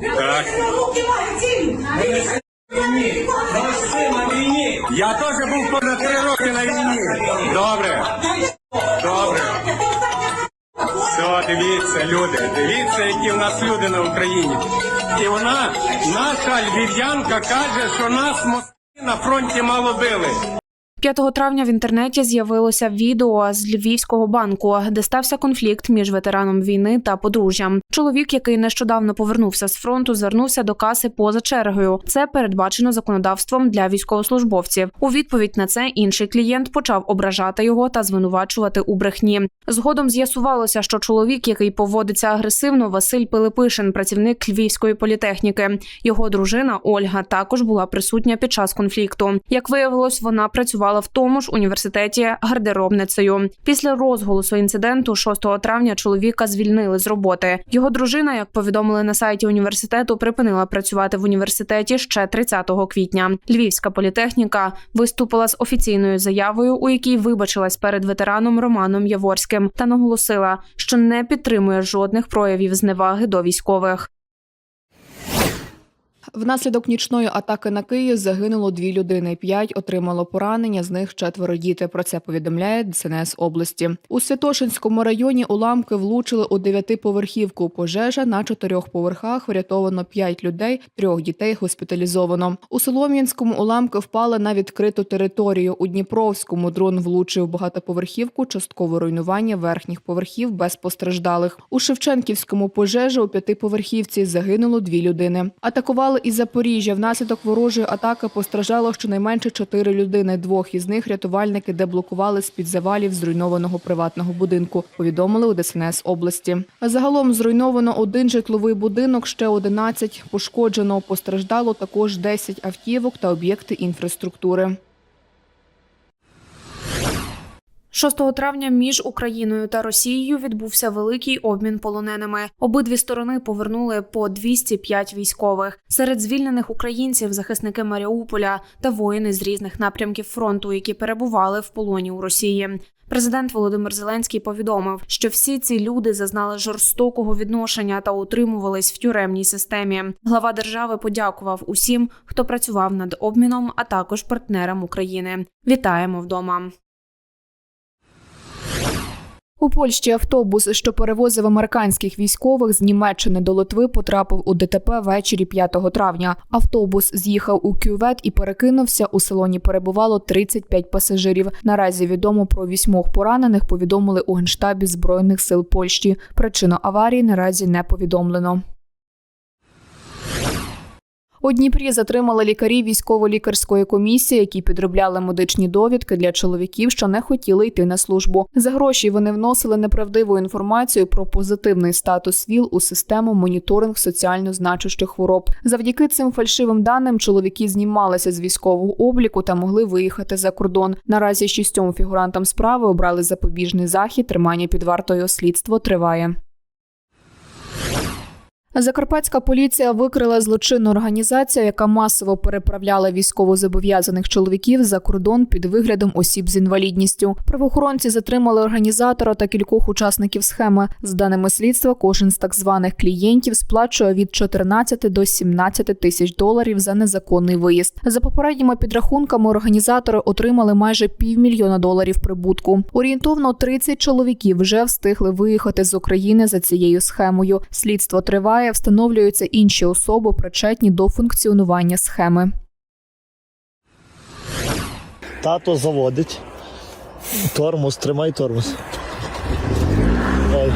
Так. Я теж був понад три роки на війні. Добре. Добре. Все, дивіться, люди. Дивіться, які в нас люди на Україні. І вона, наша львів'янка, каже, що нас москалі на фронті мало били. 5 травня в інтернеті з'явилося відео з львівського банку, де стався конфлікт між ветераном війни та подружжям. Чоловік, який нещодавно повернувся з фронту, звернувся до каси поза чергою. Це передбачено законодавством для військовослужбовців. У відповідь на це інший клієнт почав ображати його та звинувачувати у брехні. Згодом з'ясувалося, що чоловік, який поводиться агресивно, Василь Пилипишин, працівник львівської політехніки. Його дружина Ольга також була присутня під час конфлікту. Як виявилось, вона працювала в тому ж університеті гардеробницею. Після розголосу інциденту 6 травня чоловіка звільнили з роботи. Його дружина, як повідомили на сайті університету, припинила працювати в університеті ще 30 квітня. Львівська політехніка виступила з офіційною заявою, у якій вибачилась перед ветераном Романом Яворським та наголосила, що не підтримує жодних проявів зневаги до військових. Внаслідок нічної атаки на Київ загинуло дві людини. П'ять отримало поранення, з них четверо діти. Про це повідомляє ДСНС області. У Святошинському районі уламки влучили у дев'ятиповерхівку. Пожежа на чотирьох поверхах врятовано п'ять людей, трьох дітей госпіталізовано. У Солом'янському уламки впали на відкриту територію. У Дніпровському дрон влучив багатоповерхівку, часткове руйнування верхніх поверхів без постраждалих. У Шевченківському пожежі у п'ятиповерхівці загинуло дві людини. Атакували із Запоріжжя. Внаслідок ворожої атаки постраждало щонайменше чотири людини. Двох із них рятувальники деблокували з під завалів зруйнованого приватного будинку. Повідомили у ДСНС області. Загалом зруйновано один житловий будинок, ще 11 пошкоджено. Постраждало також 10 автівок та об'єкти інфраструктури. 6 травня між Україною та Росією відбувся великий обмін полоненими. Обидві сторони повернули по 205 військових. Серед звільнених українців захисники Маріуполя та воїни з різних напрямків фронту, які перебували в полоні у Росії. Президент Володимир Зеленський повідомив, що всі ці люди зазнали жорстокого відношення та утримувались в тюремній системі. Глава держави подякував усім, хто працював над обміном, а також партнерам України. Вітаємо вдома. У Польщі автобус, що перевозив американських військових з Німеччини до Литви, потрапив у ДТП ввечері 5 травня. Автобус з'їхав у кювет і перекинувся. У салоні перебувало 35 пасажирів. Наразі відомо про вісьмох поранених. Повідомили у генштабі збройних сил Польщі. Причину аварії наразі не повідомлено. У Дніпрі затримали лікарі військово-лікарської комісії, які підробляли медичні довідки для чоловіків, що не хотіли йти на службу. За гроші вони вносили неправдиву інформацію про позитивний статус ВІЛ у систему моніторинг соціально значущих хвороб. Завдяки цим фальшивим даним чоловіки знімалися з військового обліку та могли виїхати за кордон. Наразі шістьом фігурантам справи обрали запобіжний захід. Тримання під вартою слідство триває. Закарпатська поліція викрила злочинну організацію, яка масово переправляла військовозобов'язаних чоловіків за кордон під виглядом осіб з інвалідністю. Правоохоронці затримали організатора та кількох учасників схеми. З даними слідства, кожен з так званих клієнтів сплачує від 14 до 17 тисяч доларів за незаконний виїзд. За попередніми підрахунками організатори отримали майже півмільйона доларів прибутку. Орієнтовно 30 чоловіків вже встигли виїхати з України за цією схемою. Слідство триває, встановлюються інші особи, причетні до функціонування схеми. Тато заводить. Тормоз, тримай тормоз. Ой.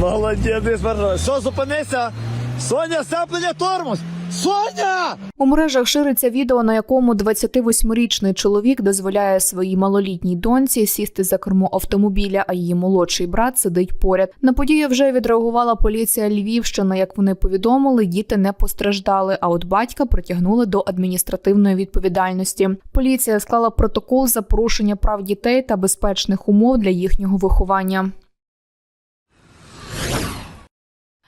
Молодець. Все, зупинися. Соня, сцеплення тормоз. Соня! У мережах шириться відео, на якому 28-річний чоловік дозволяє своїй малолітній доньці сісти за кермо автомобіля, а її молодший брат сидить поряд. На подію вже відреагувала поліція Львівщини. Як вони повідомили, діти не постраждали, а от батька притягнули до адміністративної відповідальності. Поліція склала протокол за порушення прав дітей та безпечних умов для їхнього виховання.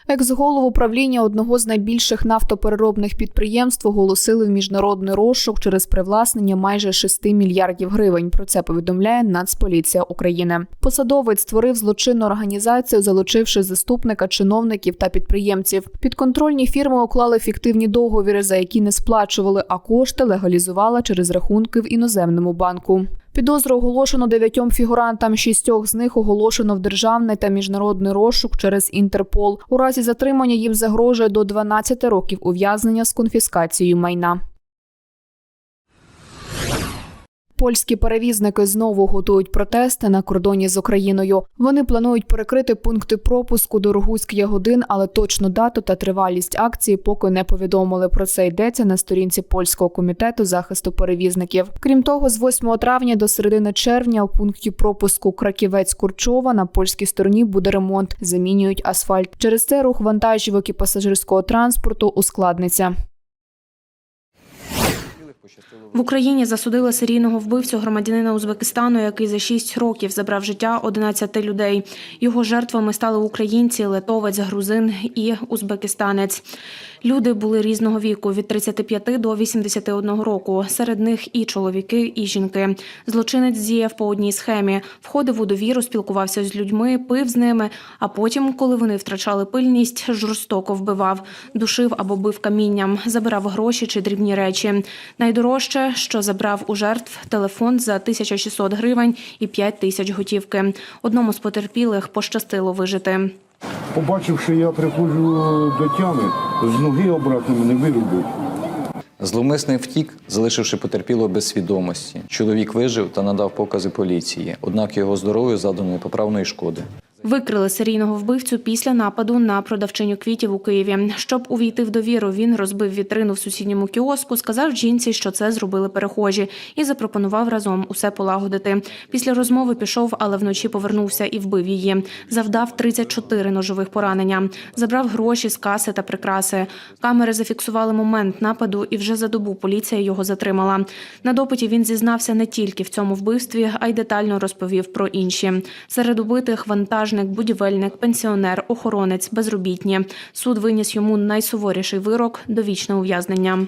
Екс-голову правління одного з найбільших нафтопереробних підприємств оголосили в міжнародний розшук через привласнення майже 6 мільярдів гривень. Про це повідомляє Нацполіція України. Посадовець створив злочинну організацію, залучивши заступника чиновників та підприємців. Підконтрольні фірми уклали фіктивні договіри, за які не сплачували, а кошти легалізувала через рахунки в іноземному банку. Підозру оголошено дев'ятьом фігурантам. Шістьох з них оголошено в державний та міжнародний розшук через Інтерпол. У разі затримання їм загрожує до 12 років ув'язнення з конфіскацією майна. Польські перевізники знову готують протести на кордоні з Україною. Вони планують перекрити пункти пропуску до Рогузьк Ягодин, але точну дату та тривалість акції поки не повідомили. Про це йдеться на сторінці польського комітету захисту перевізників. Крім того, з 8 травня до середини червня у пункті пропуску Краківець Курчова на польській стороні буде ремонт. Замінюють асфальт. Через це рух вантажівок і пасажирського транспорту ускладниться. В Україні засудили серійного вбивцю громадянина Узбекистану, який за 6 років забрав життя 11 людей. Його жертвами стали українці, литовець, грузин і узбекистанець. Люди були різного віку від 35 до 81 року. Серед них і чоловіки, і жінки. Злочинець діяв по одній схемі, входив у довіру, спілкувався з людьми, пив з ними. А потім, коли вони втрачали пильність, жорстоко вбивав, душив або бив камінням, забирав гроші чи дрібні речі. Найдорожче, що забрав у жертв телефон за 1600 гривень і 5 тисяч готівки. Одному з потерпілих пощастило вижити. Побачив, що я приходжу до тями, з ноги обратно мене вирубив. Зловмисний втік, залишивши потерпілого без свідомості. Чоловік вижив та надав покази поліції, однак його здоров'ю задано непоправної шкоди. Викрили серійного вбивцю після нападу на продавчиню квітів у Києві. Щоб увійти в довіру, він розбив вітрину в сусідньому кіоску, сказав жінці, що це зробили перехожі, і запропонував разом усе полагодити. Після розмови пішов, але вночі повернувся і вбив її. Завдав 34 ножових поранення. Забрав гроші з каси та прикраси. Камери зафіксували момент нападу, і вже за добу поліція його затримала. На допиті він зізнався не тільки в цьому вбивстві, а й детально розповів про інші. Серед убитих вантажник, будівельник, пенсіонер, охоронець, безробітні. Суд виніс йому найсуворіший вирок довічне ув'язнення.